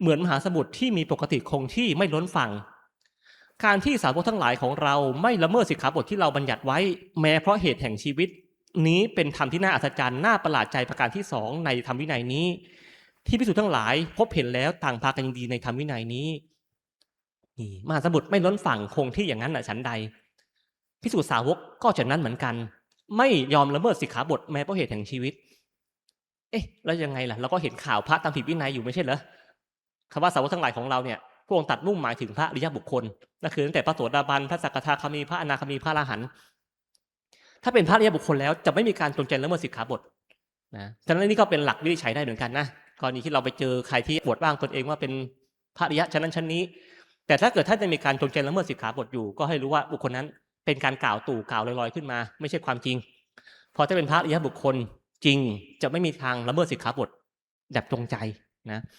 เหมือนมหาสมุทรที่มีปกติคงที่ไม่ล้นฝั่ง การที่สาวกทั้งหลายของเราไม่ละเมิดสิกขาบทที่เราบัญญัติไว้ แม้เพราะเหตุแห่งชีวิต นี้เป็นธรรมที่น่าอัศจรรย์น่าประหลาดใจประการที่สองในธรรมวินัยนี้ ที่พิสูจน์ทั้งหลาย พบเห็นแล้วต่างพากันยินดีในธรรมวินัยนี้นี่มหาสมุทรไม่ล้นฝั่งคงที่อย่างนั้นน่ะฉันใด พิสูจน์สาวกก็จะนั้นเหมือนกัน ไม่ยอมละเมิดสิกขาบทแม้เพราะเหตุแห่งชีวิต เอ๊ะ แล้วยังไงล่ะเราก็เห็นข่าวพระตามผิดวินัยอยู่ไม่ใช่เหรอ คำว่าสาวกทั้งหลายของเราเนี่ยพระองค์ตัดมุ่งหมายถึงพระอริยบุคคลนั่นคือตั้งแต่พระโสดาบันพระสักทาคามีพระอนาคามีพระอรหันต์ถ้าเป็นพระอริยบุคคลแล้วจะไม่มีการจงใจละเมิดสิกขาบทนะฉะนั้นนี่ก็เป็นหลักวินิจฉัยได้เหมือนกันนะกรณีที่เราไปเจอใครที่อวดบ้างตนเองว่าเป็นพระอริยะชั้นนั้นชั้นนี้ แต่ถ้าเกิดท่านจะมีการจงใจละเมิดสิกขาบทอยู่ ก็ให้รู้ว่าบุคคลนั้นเป็นการกล่าวตู่กล่าวลอยๆขึ้นมา ไม่ใช่ความจริงพอจะเป็นพระอริยบุคคลจริงจะไม่มีทางละเมิดสิกขาบทแบบจงใจนะ